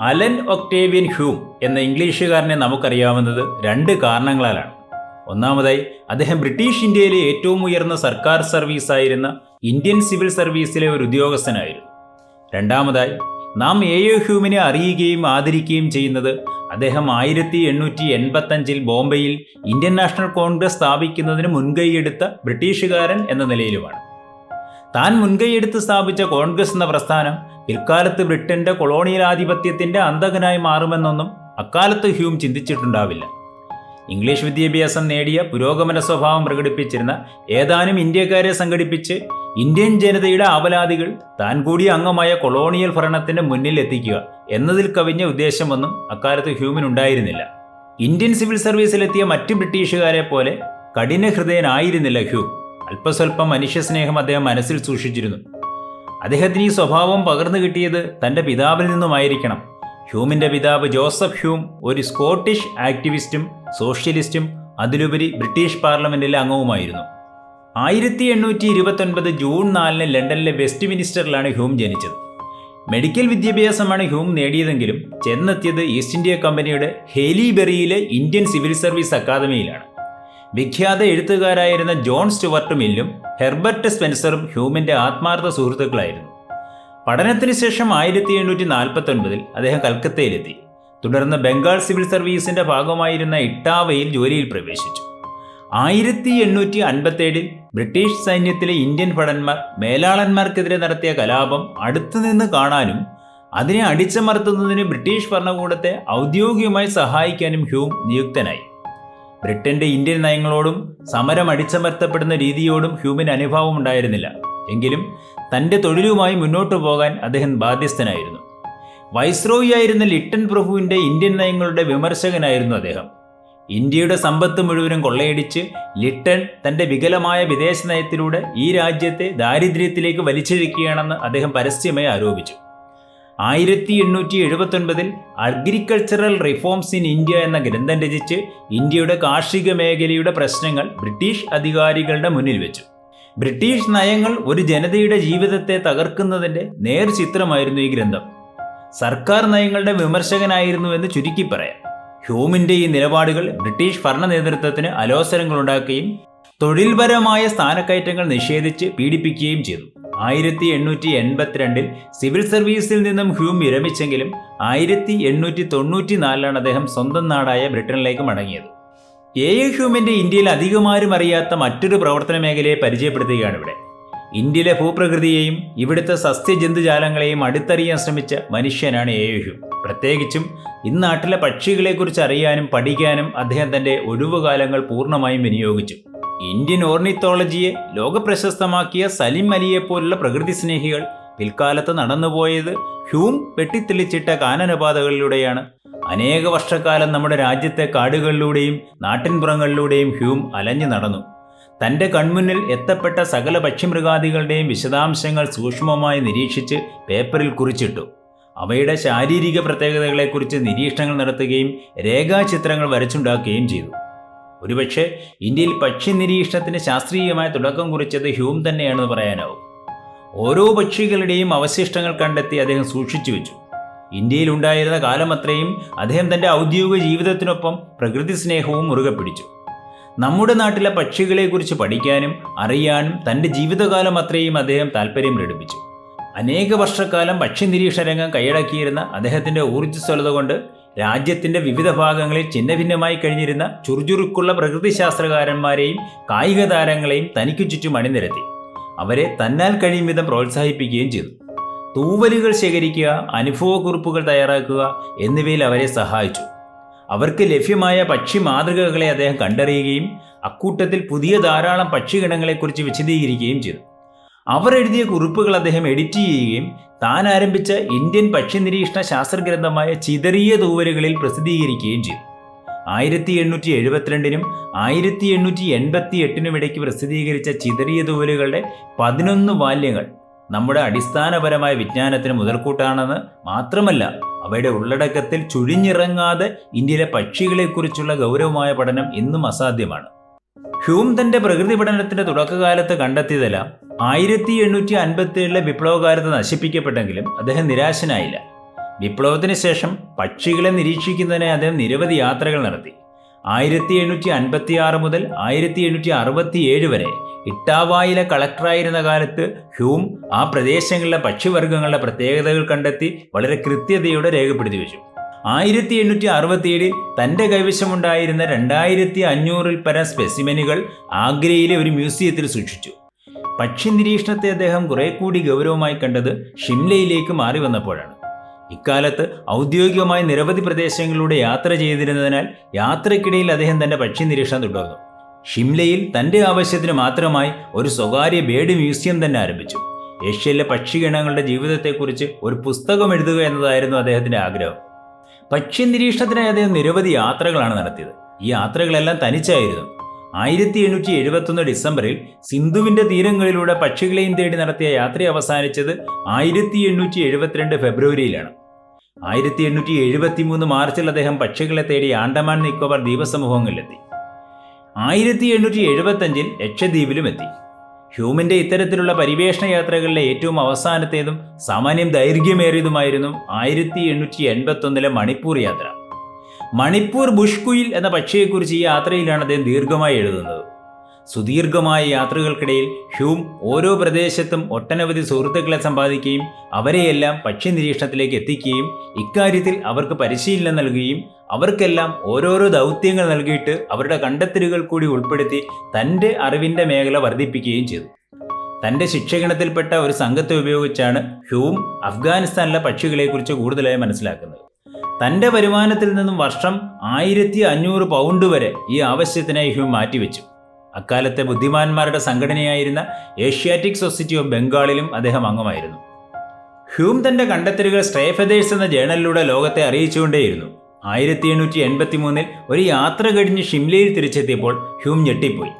Allen Octavian Hume എന്ന ഇംഗ്ലീഷുകാരനെ നമുക്കറിയാവുന്നത് രണ്ട് കാരണങ്ങളാലാണ്. ഒന്നാമതായി അദ്ദേഹം ബ്രിട്ടീഷ് ഇന്ത്യയിലെ ഏറ്റവും ഉയർന്ന സർക്കാർ സർവീസ് ആയിരുന്ന ഇന്ത്യൻ സിവിൽ സർവീസിലെ ഒരു ഉദ്യോഗസ്ഥനായിരുന്നു. രണ്ടാമതായി നാം എ എ ഹ്യൂമിനെ അറിയുകയും ആദരിക്കുകയും ചെയ്യുന്നത് അദ്ദേഹം ആയിരത്തി എണ്ണൂറ്റി എൺപത്തഞ്ചിൽ ബോംബെയിൽ ഇന്ത്യൻ നാഷണൽ കോൺഗ്രസ് സ്ഥാപിക്കുന്നതിന് മുൻകൈയെടുത്ത ബ്രിട്ടീഷുകാരൻ എന്ന നിലയിലുമാണ്. താൻ മുൻകൈയെടുത്ത് സ്ഥാപിച്ച കോൺഗ്രസ് എന്ന പ്രസ്ഥാനം പിൽക്കാലത്ത് ബ്രിട്ടന്റെ കൊളോണിയൽ കൊളോണിയലാധിപത്യത്തിന്റെ അന്തകനായി മാറുമെന്നൊന്നും അക്കാലത്ത് ഹ്യൂം ചിന്തിച്ചിട്ടുണ്ടാവില്ല. ഇംഗ്ലീഷ് വിദ്യാഭ്യാസം നേടിയ പുരോഗമന സ്വഭാവം പ്രകടിപ്പിച്ചിരുന്ന ഏതാനും ഇന്ത്യക്കാരെ സംഘടിപ്പിച്ച് ഇന്ത്യൻ ജനതയുടെ ആവലാതികൾ താൻ കൂടി അംഗമായ കൊളോണിയൽ ഭരണത്തിന്റെ മുന്നിൽ എത്തിക്കുക എന്നതിൽ കവിഞ്ഞ ഉദ്ദേശമൊന്നും അക്കാലത്ത് ഹ്യൂമിനുണ്ടായിരുന്നില്ല. ഇന്ത്യൻ സിവിൽ സർവീസിലെത്തിയ മറ്റ് ബ്രിട്ടീഷുകാരെ പോലെ കഠിന ഹൃദയനായിരുന്നില്ല ഹ്യൂം. അല്പസ്വല്പം മനുഷ്യസ്നേഹം അദ്ദേഹം മനസ്സിൽ സൂക്ഷിച്ചിരുന്നു. അദ്ദേഹത്തിന് ഈ സ്വഭാവം പകർന്നു കിട്ടിയത് തന്റെ പിതാവിൽ നിന്നുമായിരിക്കണം. ഹ്യൂമിന്റെ പിതാവ് ജോസഫ് ഹ്യൂം ഒരു സ്കോട്ടിഷ് ആക്ടിവിസ്റ്റും സോഷ്യലിസ്റ്റും അതിലുപരി ബ്രിട്ടീഷ് പാർലമെന്റിലെ അംഗവുമായിരുന്നു. ആയിരത്തി എണ്ണൂറ്റി ഇരുപത്തൊൻപത് ജൂൺ നാലിന് ലണ്ടനിലെ വെസ്റ്റ് മിനിസ്റ്ററിലാണ് ഹ്യൂം ജനിച്ചത്. മെഡിക്കൽ വിദ്യാഭ്യാസമാണ് ഹ്യൂം നേടിയതെങ്കിലും ചെന്നെത്തിയത് ഈസ്റ്റ് ഇന്ത്യ കമ്പനിയുടെ ഹേലിബെറിയിലെ ഇന്ത്യൻ സിവിൽ സർവീസ് അക്കാദമിയിലാണ്. വിഖ്യാത എഴുത്തുകാരായിരുന്ന ജോൺ സ്റ്റുവർട്ട് മില്ലും ഹെർബർട്ട് സ്പെൻസറും ഹ്യൂമിന്റെ ആത്മാർത്ഥ സുഹൃത്തുക്കളായിരുന്നു. പഠനത്തിന് ശേഷം ആയിരത്തി എണ്ണൂറ്റി നാൽപ്പത്തി ഒൻപതിൽ അദ്ദേഹം കൽക്കത്തയിലെത്തി. തുടർന്ന് ബംഗാൾ സിവിൽ സർവീസിന്റെ ഭാഗമായിരുന്ന ഇട്ടാവയിൽ ജോലിയിൽ പ്രവേശിച്ചു. ആയിരത്തി എണ്ണൂറ്റി അൻപത്തേഴിൽ ബ്രിട്ടീഷ് സൈന്യത്തിലെ ഇന്ത്യൻ ഭടന്മാർ മേലാളന്മാർക്കെതിരെ നടത്തിയ കലാപം അടുത്തുനിന്ന് കാണാനും അതിനെ അടിച്ചമർത്തുന്നതിന് ബ്രിട്ടീഷ് ഭരണകൂടത്തെ ഔദ്യോഗികമായി സഹായിക്കാനും ഹ്യൂം നിയുക്തനായി. ബ്രിട്ടന്റെ ഇന്ത്യൻ നയങ്ങളോടും സമരം അടിച്ചമർത്തപ്പെടുന്ന രീതിയോടും ഹ്യൂമിന് അനുഭാവം ഉണ്ടായിരുന്നില്ല എങ്കിലും തന്റെ തൊഴിലുമായി മുന്നോട്ടു പോകാൻ അദ്ദേഹം ബാധ്യസ്ഥനായിരുന്നു. വൈസ്രോയി ആയിരുന്ന ലിട്ടൻ പ്രഭുവിന്റെ ഇന്ത്യൻ നയങ്ങളുടെ വിമർശകനായിരുന്നു അദ്ദേഹം. ഇന്ത്യയുടെ സമ്പത്ത് മുഴുവനും കൊള്ളയടിച്ച് ലിട്ടൺ തന്റെ വികലമായ വിദേശ നയത്തിലൂടെ ഈ രാജ്യത്തെ ദാരിദ്ര്യത്തിലേക്ക് വലിച്ചിഴക്കുകയാണെന്ന് അദ്ദേഹം പരസ്യമായി ആരോപിച്ചു. ആയിരത്തി എണ്ണൂറ്റി എഴുപത്തൊൻപതിൽ അഗ്രികൾച്ചറൽ റിഫോംസ് ഇൻ ഇന്ത്യ എന്ന ഗ്രന്ഥം രചിച്ച് ഇന്ത്യയുടെ കാർഷിക മേഖലയുടെ പ്രശ്നങ്ങൾ ബ്രിട്ടീഷ് അധികാരികളുടെ മുന്നിൽ വെച്ചു. ബ്രിട്ടീഷ് നയങ്ങൾ ഒരു ജനതയുടെ ജീവിതത്തെ തകർക്കുന്നതിന്റെ നേർ ചിത്രമായിരുന്നു ഈ ഗ്രന്ഥം. സർക്കാർ നയങ്ങളുടെ വിമർശകനായിരുന്നു എന്ന് ചുരുക്കി പറയാം. ഹ്യൂമിന്റെ ഈ നിലപാടുകൾ ബ്രിട്ടീഷ് ഭരണ നേതൃത്വത്തിന് അലോസരങ്ങളുണ്ടാക്കുകയും തൊഴിൽപരമായ സ്ഥാനക്കയറ്റങ്ങൾ നിഷേധിച്ച് പീഡിപ്പിക്കുകയും ചെയ്തു. ആയിരത്തി എണ്ണൂറ്റി എൺപത്തിരണ്ടിൽ സിവിൽ സർവീസിൽ നിന്നും ഹ്യൂം വിരമിച്ചെങ്കിലും ആയിരത്തി എണ്ണൂറ്റി തൊണ്ണൂറ്റി നാലിലാണ് അദ്ദേഹം സ്വന്തം നാടായ ബ്രിട്ടനിലേക്ക് മടങ്ങിയത്. എ എ ഹ്യൂമിന്റെ ഇന്ത്യയിൽ അധികമാരും അറിയാത്ത മറ്റൊരു പ്രവർത്തന മേഖലയെ പരിചയപ്പെടുത്തുകയാണ് ഇവിടെ. ഇന്ത്യയിലെ ഭൂപ്രകൃതിയെയും ഇവിടുത്തെ സസ്യജന്തുജാലങ്ങളെയും അടുത്തറിയാൻ ശ്രമിച്ച മനുഷ്യനാണ് എ ഹ്യൂം. പ്രത്യേകിച്ചും ഇന്നാട്ടിലെ പക്ഷികളെക്കുറിച്ച് അറിയാനും പഠിക്കാനും അദ്ദേഹം തന്റെ ഒഴിവുകാലങ്ങൾ പൂർണമായും വിനിയോഗിച്ചു. ഇന്ത്യൻ ഓർണിത്തോളജിയെ ലോകപ്രശസ്തമാക്കിയ സലിം അലിയെ പോലുള്ള പ്രകൃതി സ്നേഹികൾ പിൽക്കാലത്ത് നടന്നുപോയത് ഹ്യൂം വെട്ടിത്തെളിച്ചിട്ട കാനനപാതകളിലൂടെയാണ്. അനേക വർഷക്കാലം നമ്മുടെ രാജ്യത്തെ കാടുകളിലൂടെയും നാട്ടിൻപുറങ്ങളിലൂടെയും ഹ്യൂം അലഞ്ഞു നടന്നു. തന്റെ കൺമുന്നിൽ എത്തപ്പെട്ട സകല പക്ഷിമൃഗാദികളുടെയും വിശദാംശങ്ങൾ സൂക്ഷ്മമായി നിരീക്ഷിച്ച് പേപ്പറിൽ കുറിച്ചിട്ടു. അവയുടെ ശാരീരിക പ്രത്യേകതകളെക്കുറിച്ച് നിരീക്ഷണങ്ങൾ നടത്തുകയും രേഖാചിത്രങ്ങൾ വരച്ചുണ്ടാക്കുകയും ചെയ്തു. ഒരുപക്ഷെ ഇന്ത്യയിൽ പക്ഷി നിരീക്ഷണത്തിന് ശാസ്ത്രീയമായ തുടക്കം കുറിച്ചത് ഹ്യൂം തന്നെയാണെന്ന് പറയാനാവും. ഓരോ പക്ഷികളുടെയും അവശിഷ്ടങ്ങൾ കണ്ടെത്തി അദ്ദേഹം സൂക്ഷിച്ചു വെച്ചു. ഇന്ത്യയിൽ ഉണ്ടായിരുന്ന കാലമത്രയും അദ്ദേഹം തന്റെ ഔദ്യോഗിക ജീവിതത്തിനൊപ്പം പ്രകൃതി സ്നേഹവും മുറുകെ പിടിച്ചു. നമ്മുടെ നാട്ടിലെ പക്ഷികളെക്കുറിച്ച് പഠിക്കാനും അറിയാനും തന്റെ ജീവിതകാലം അത്രയും അദ്ദേഹം താല്പര്യം പ്രകടിപ്പിച്ചു. അനേക വർഷക്കാലം പക്ഷി നിരീക്ഷണ രംഗം കൈയടക്കിയിരുന്ന അദ്ദേഹത്തിന്റെ ഊർജസ്വലത കൊണ്ട് രാജ്യത്തിന്റെ വിവിധ ഭാഗങ്ങളിൽ ഛിന്നഭിന്നമായി കഴിഞ്ഞിരുന്ന ചുറുചുറുക്കുള്ള പ്രകൃതിശാസ്ത്രകാരന്മാരെയും കായിക താരങ്ങളെയും തനിക്കു ചുറ്റും അണിനിരത്തി. അവരെ തന്നാൽ കഴിയും വിധം പ്രോത്സാഹിപ്പിക്കുകയും ചെയ്തു. തൂവലുകൾ ശേഖരിക്കുക അനുഭവക്കുറിപ്പുകൾ തയ്യാറാക്കുക എന്നിവയിൽ അവരെ സഹായിച്ചു. അവർക്ക് ലഭ്യമായ പക്ഷി മാതൃകകളെ അദ്ദേഹം കണ്ടറിയുകയും അക്കൂട്ടത്തിൽ പുതിയ ധാരാളം പക്ഷിഗണങ്ങളെക്കുറിച്ച് വിശദീകരിക്കുകയും ചെയ്തു. അവർ എഴുതിയ കുറിപ്പുകൾ അദ്ദേഹം എഡിറ്റ് ചെയ്യുകയും താൻ ആരംഭിച്ച ഇന്ത്യൻ പക്ഷി നിരീക്ഷണ ശാസ്ത്രഗ്രന്ഥമായ ചിതറിയ തൂവലുകളിൽ പ്രസിദ്ധീകരിക്കുകയും ചെയ്തു. ആയിരത്തി എണ്ണൂറ്റി എഴുപത്തിരണ്ടിനും ആയിരത്തി എണ്ണൂറ്റി എൺപത്തി എട്ടിനും ഇടയ്ക്ക് പ്രസിദ്ധീകരിച്ച ചിതറിയ തൂവലുകളുടെ പതിനൊന്ന് വാല്യങ്ങൾ നമ്മുടെ അടിസ്ഥാനപരമായ വിജ്ഞാനത്തിന് മുതൽക്കൂട്ടാണെന്ന് മാത്രമല്ല അവയുടെ ഉള്ളടക്കത്തിൽ ചുഴിഞ്ഞിറങ്ങാതെ ഇന്ത്യയിലെ പക്ഷികളെക്കുറിച്ചുള്ള ഗൗരവമായ പഠനം ഇന്നും അസാധ്യമാണ്. ഹ്യൂം തന്റെ പ്രകൃതി പഠനത്തിന്റെ തുടക്കകാലത്ത് കണ്ടെത്തിയതെല്ലാം ആയിരത്തി എണ്ണൂറ്റി അൻപത്തി ഏഴിലെ വിപ്ലവകാലത്ത് നശിപ്പിക്കപ്പെട്ടെങ്കിലും അദ്ദേഹം നിരാശനായില്ല. വിപ്ലവത്തിന് ശേഷം പക്ഷികളെ നിരീക്ഷിക്കുന്നതിനായി അദ്ദേഹം നിരവധി യാത്രകൾ നടത്തി. ആയിരത്തി എണ്ണൂറ്റി അൻപത്തി ആറ് മുതൽ ആയിരത്തി എണ്ണൂറ്റി അറുപത്തി ഏഴ് വരെ ഇട്ടാവായിലെ കളക്ടറായിരുന്ന കാലത്ത് ഹ്യൂം ആ പ്രദേശങ്ങളിലെ പക്ഷിവർഗങ്ങളുടെ പ്രത്യേകതകൾ കണ്ടെത്തി വളരെ കൃത്യതയോടെ രേഖപ്പെടുത്തി വെച്ചു. ആയിരത്തി എണ്ണൂറ്റി അറുപത്തിയേഴിൽ തന്റെ കൈവശമുണ്ടായിരുന്ന രണ്ടായിരത്തി അഞ്ഞൂറിൽ പരം സ്പെസിമെനുകൾ ആഗ്രയിലെ ഒരു മ്യൂസിയത്തിൽ സൂക്ഷിച്ചു. പക്ഷി നിരീക്ഷണത്തെ അദ്ദേഹം കുറെ കൂടി ഗൗരവമായി കണ്ടത് ഷിംലയിലേക്ക് മാറി വന്നപ്പോഴാണ്. ഇക്കാലത്ത് ഔദ്യോഗികമായി നിരവധി പ്രദേശങ്ങളിലൂടെ യാത്ര ചെയ്തിരുന്നതിനാൽ യാത്രക്കിടയിൽ അദ്ദേഹം തന്റെ പക്ഷി നിരീക്ഷണം തുടർന്നു. ഷിംലയിൽ തന്റെ ആവശ്യത്തിന് മാത്രമായി ഒരു സ്വകാര്യ ബേഡ് മ്യൂസിയം തന്നെ ആരംഭിച്ചു. ഏഷ്യയിലെ പക്ഷിഗണങ്ങളുടെ ജീവിതത്തെക്കുറിച്ച് ഒരു പുസ്തകം എഴുതുക എന്നതായിരുന്നു അദ്ദേഹത്തിന്റെ ആഗ്രഹം. പക്ഷി നിരീക്ഷണത്തിനായി അദ്ദേഹം നിരവധി യാത്രകളാണ് നടത്തിയത്. ഈ യാത്രകളെല്ലാം തനിച്ചായിരുന്നു. ആയിരത്തി എണ്ണൂറ്റി എഴുപത്തൊന്ന് ഡിസംബറിൽ സിന്ധുവിന്റെ തീരങ്ങളിലൂടെ പക്ഷികളെയും തേടി നടത്തിയ യാത്ര അവസാനിച്ചത് ആയിരത്തി എണ്ണൂറ്റി എഴുപത്തിരണ്ട് ഫെബ്രുവരിയിലാണ്. ആയിരത്തി എണ്ണൂറ്റി എഴുപത്തി മൂന്ന് മാർച്ചിൽ അദ്ദേഹം പക്ഷികളെ തേടി ആൻഡമാൻ നിക്കോബാർ ദ്വീപസമൂഹങ്ങളിലെത്തി. ആയിരത്തി എണ്ണൂറ്റി എഴുപത്തഞ്ചിൽ ലക്ഷദ്വീപിലും എത്തി. ഹ്യൂമിന്റെ ഇത്തരത്തിലുള്ള പരിവേഷണ യാത്രകളിലെ ഏറ്റവും അവസാനത്തേതും സാമാന്യം ദൈർഘ്യമേറിയതുമായിരുന്നു ആയിരത്തി എണ്ണൂറ്റി എൺപത്തി ഒന്നിലെ മണിപ്പൂർ യാത്ര. മണിപ്പൂർ ബുഷ്കുയിൽ എന്ന പക്ഷിയെക്കുറിച്ച് ഈ യാത്രയിലാണ് അദ്ദേഹം ദീർഘമായി എഴുതുന്നത്. സുദീർഘമായ യാത്രകൾക്കിടയിൽ ഹ്യൂം ഓരോ പ്രദേശത്തും ഒട്ടനവധി സുഹൃത്തുക്കളെ സമ്പാദിക്കുകയും അവരെയെല്ലാം പക്ഷി നിരീക്ഷണത്തിലേക്ക് എത്തിക്കുകയും ഇക്കാര്യത്തിൽ അവർക്ക് പരിശീലനം നൽകുകയും അവർക്കെല്ലാം ഓരോരോ ദൗത്യങ്ങൾ നൽകിയിട്ട് അവരുടെ കണ്ടെത്തലുകൾ കൂടി ഉൾപ്പെടുത്തി തന്റെ അറിവിന്റെ മേഖല വർദ്ധിപ്പിക്കുകയും ചെയ്തു. തന്റെ ശിക്ഷകണത്തിൽപ്പെട്ട ഒരു സംഘത്തെ ഉപയോഗിച്ചാണ് ഹ്യൂം അഫ്ഗാനിസ്ഥാനിലെ പക്ഷികളെക്കുറിച്ച് കൂടുതലായി മനസ്സിലാക്കുന്നത്. തന്റെ വരുമാനത്തിൽ നിന്നും വർഷം ആയിരത്തി അഞ്ഞൂറ് പൗണ്ട് വരെ ഈ ആവശ്യത്തിനായി ഹ്യൂം മാറ്റിവെച്ചു. അക്കാലത്തെ ബുദ്ധിമാന്മാരുടെ സംഘടനയായിരുന്ന ഏഷ്യാറ്റിക് സൊസൈറ്റി ഓഫ് ബംഗാളിലും അദ്ദേഹം അംഗമായിരുന്നു. ഹ്യൂം തന്റെ കണ്ടെത്തലുകൾ സ്ട്രേഫെതേഴ്സ് എന്ന ജേണലിലൂടെ ലോകത്തെ അറിയിച്ചുകൊണ്ടേയിരുന്നു. ആയിരത്തി എണ്ണൂറ്റി എൺപത്തി മൂന്നിൽ ഒരു യാത്ര കഴിഞ്ഞ് ഷിംലയിൽ തിരിച്ചെത്തിയപ്പോൾ ഹ്യൂം ഞെട്ടിപ്പോയി.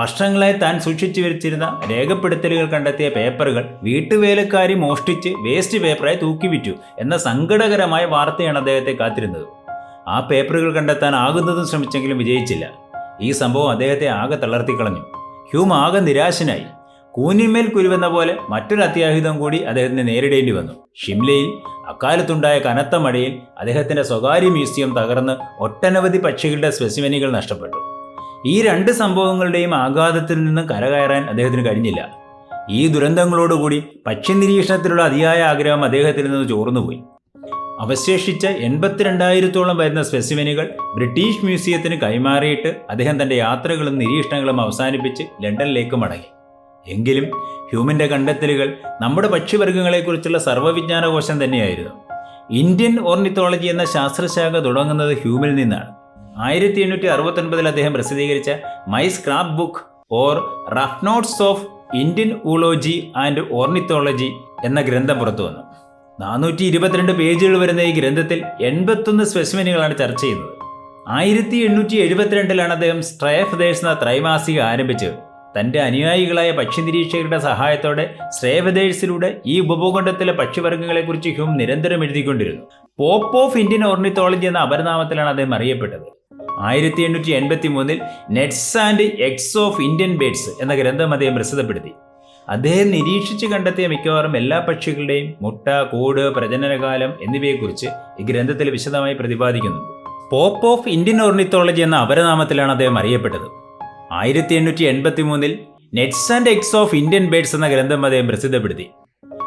വർഷങ്ങളായി താൻ സൂക്ഷിച്ചു വെച്ചിരുന്ന രേഖപ്പെടുത്തലുകൾ കണ്ടെത്തിയ പേപ്പറുകൾ വീട്ടുവേലക്കാരി മോഷ്ടിച്ച് വേസ്റ്റ് പേപ്പറായി തൂക്കിവിറ്റു എന്ന സങ്കടകരമായ വാർത്തയാണ് അദ്ദേഹത്തെ കാത്തിരുന്നത്. ആ പേപ്പറുകൾ കണ്ടെത്താൻ ആകുന്നതും ശ്രമിച്ചെങ്കിലും വിജയിച്ചില്ല. ഈ സംഭവം അദ്ദേഹത്തെ ആകെ തളർത്തിക്കളഞ്ഞു. ഹ്യൂം ആകെ നിരാശനായി. കൂനിമേൽ കുരുവെന്ന പോലെ മറ്റൊരു അത്യാഹിതം കൂടി അദ്ദേഹത്തിന് നേരിടേണ്ടി വന്നു. ഷിംലയിൽ അക്കാലത്തുണ്ടായ കനത്ത മഴയിൽ അദ്ദേഹത്തിന്റെ സ്വകാര്യ മ്യൂസിയം തകർന്ന് ഒട്ടനവധി പക്ഷികളുടെ സ്പെസിമെനുകൾ നഷ്ടപ്പെട്ടു. ഈ രണ്ട് സംഭവങ്ങളുടെയും ആഘാതത്തിൽ നിന്നും കരകയറാൻ അദ്ദേഹത്തിന് കഴിഞ്ഞില്ല. ഈ ദുരന്തങ്ങളോടുകൂടി പക്ഷി നിരീക്ഷണത്തിലുള്ള അതിയായ ആഗ്രഹം അദ്ദേഹത്തിൽ നിന്ന് ചോർന്നുപോയി. അവശേഷിച്ച എൺപത്തിരണ്ടായിരത്തോളം വരുന്ന സ്പെസിമെനുകൾ ബ്രിട്ടീഷ് മ്യൂസിയത്തിന് കൈമാറിയിട്ട് അദ്ദേഹം തന്റെ യാത്രകളും നിരീക്ഷണങ്ങളും അവസാനിപ്പിച്ച് ലണ്ടനിലേക്ക് മടങ്ങി. എങ്കിലും ഹ്യൂമന്റെ കണ്ടെത്തലുകൾ നമ്മുടെ പക്ഷിവർഗങ്ങളെക്കുറിച്ചുള്ള സർവവിജ്ഞാനകോശം തന്നെയായിരുന്നു. ഇന്ത്യൻ ഓർണിത്തോളജി എന്ന ശാസ്ത്രശാഖ തുടങ്ങുന്നത് ഹ്യൂമിൽ നിന്നാണ്. ആയിരത്തി എണ്ണൂറ്റി അറുപത്തൊൻപതിൽ അദ്ദേഹം പ്രസിദ്ധീകരിച്ച my scrap book or rough notes of Indian oology and ornithology എന്ന ഗ്രന്ഥം പുറത്തു വന്നു. നാനൂറ്റി ഇരുപത്തിരണ്ട് പേജുകൾ വരുന്ന ഈ ഗ്രന്ഥത്തിൽ എൺപത്തൊന്ന് സ്പെസിമെനുകളാണ് ചർച്ച ചെയ്യുന്നത്. ആയിരത്തി എണ്ണൂറ്റി എഴുപത്തിരണ്ടിലാണ് അദ്ദേഹം സ്ട്രേഫദേഴ്സ് എന്ന ത്രൈമാസിക ആരംഭിച്ചത് തന്റെ അനുയായികളായ പക്ഷി നിരീക്ഷകരുടെ സഹായത്തോടെ ശ്രേവദേഴ്സിലൂടെ ഈ ഉപഭൂഖണ്ഡത്തിലെ പക്ഷിവർഗങ്ങളെക്കുറിച്ച് ഹ്യൂം നിരന്തരം എഴുതിക്കൊണ്ടിരുന്നു. പോപ്പ് ഓഫ് ഇന്ത്യൻ ഓർണിത്തോളജി എന്ന അപരനാമത്തിലാണ് അദ്ദേഹം അറിയപ്പെട്ടത്. ആയിരത്തി എണ്ണൂറ്റി എൺപത്തി മൂന്നിൽ nests and eggs of Indian birds എന്ന ഗ്രന്ഥം അദ്ദേഹം പ്രസിദ്ധപ്പെടുത്തി. അദ്ദേഹം നിരീക്ഷിച്ച് കണ്ടെത്തിയ മിക്കവാറും എല്ലാ പക്ഷികളുടെയും മുട്ട കൂട് പ്രജനനകാലം എന്നിവയെക്കുറിച്ച് ഈ ഗ്രന്ഥത്തിൽ വിശദമായി പ്രതിപാദിക്കുന്നു പോപ്പ് ഓഫ് ഇന്ത്യൻ ഓർണിത്തോളജി എന്ന അപരനാമത്തിലാണ് അദ്ദേഹം അറിയപ്പെട്ടത്. ആയിരത്തി എണ്ണൂറ്റി എൺപത്തി മൂന്നിൽ nests and eggs of Indian birds എന്ന ഗ്രന്ഥം അദ്ദേഹം പ്രസിദ്ധപ്പെടുത്തി.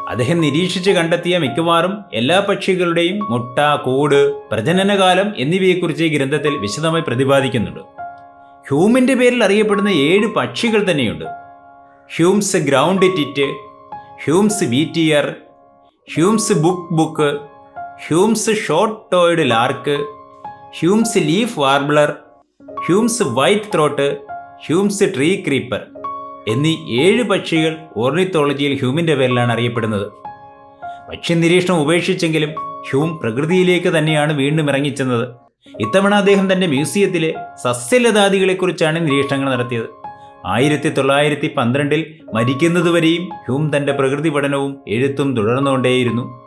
അദ്ദേഹം നിരീക്ഷിച്ച് കണ്ടെത്തിയ മിക്കവാറും എല്ലാ പക്ഷികളുടെയും മുട്ട കൂട് പ്രജനനകാലം എന്നിവയെക്കുറിച്ച് ഈ ഗ്രന്ഥത്തിൽ വിശദമായി പ്രതിപാദിക്കുന്നുണ്ട്. ഹ്യൂമിന്റെ പേരിൽ അറിയപ്പെടുന്ന ഏഴ് പക്ഷികൾ തന്നെയുണ്ട്. Hume's ground tit Hume's wheatear Hume's boobook Hume's short toed lark Hume's leaf warbler Hume's white throat Hume's tree creeper. എന്നീ ഏഴ് പക്ഷികൾ ഓർണിത്തോളജിയിൽ ഹ്യൂമിന്റെ പേരിലാണ് അറിയപ്പെടുന്നത്. പക്ഷി നിരീക്ഷണം ഉപേക്ഷിച്ചെങ്കിലും ഹ്യൂം പ്രകൃതിയിലേക്ക് തന്നെയാണ് വീണ്ടും ഇറങ്ങിച്ചെന്നത്. ഇത്തവണ അദ്ദേഹം തന്റെ മ്യൂസിയത്തിലെ സസ്യലതാദികളെക്കുറിച്ചാണ് നിരീക്ഷണങ്ങൾ നടത്തിയത്. ആയിരത്തി തൊള്ളായിരത്തി പന്ത്രണ്ടിൽ മരിക്കുന്നതുവരെയും ഹ്യൂം തന്റെ പ്രകൃതി പഠനവും എഴുത്തും തുടർന്നുകൊണ്ടേയിരുന്നു.